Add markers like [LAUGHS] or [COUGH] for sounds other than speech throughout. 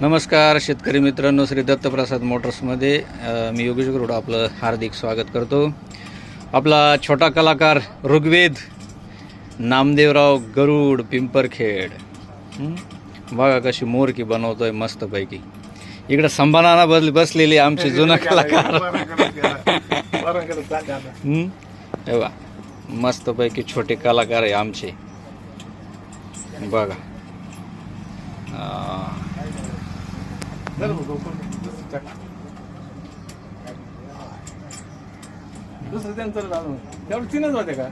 नमस्कार शेतकरी मित्रांनो श्री दत्तप्रसाद मोटर्समध्ये मी योगेश गरुड आपलं हार्दिक स्वागत करतो. आपला छोटा कलाकार ऋग्वेद नामदेवराव गरुड पिंपरखेड? बघा कशी मोरकी बनवतोय मस्तपैकी. इकडे संभानाना बस बसलेले आमचे जुना [LAUGHS] कलाकार. मस्तपैकी छोटे कलाकार आहे आमचे. बघा. दुसरं त्यांचं लावून तेवढं तीनच होते का?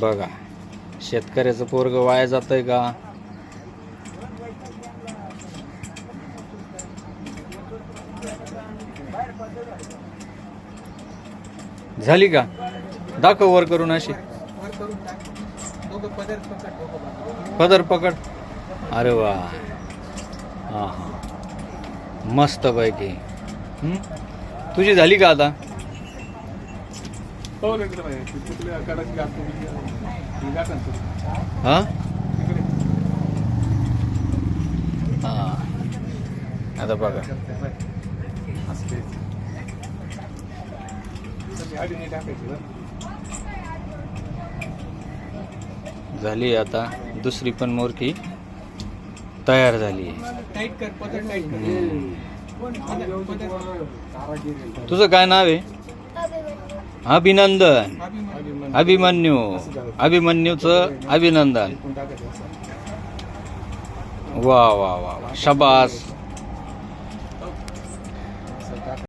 बघा शेतकऱ्याचं पोरग वाया जातंय का? झाली का? दाखव वर करून अशी. पदर पकड. अरे वा. हा हा. मस्त पैकी? तुझी झाली का आता? हो ही. हा. आता बघा. असं. झाली आता दुसरी पण मोरकी तयार झाली. तुझं काय नाव आहे? अभिनंदन. अभिमान. अभिमन्यू. अभिमन्यूचं अभिनंदन. वा वा वा वा. शबास.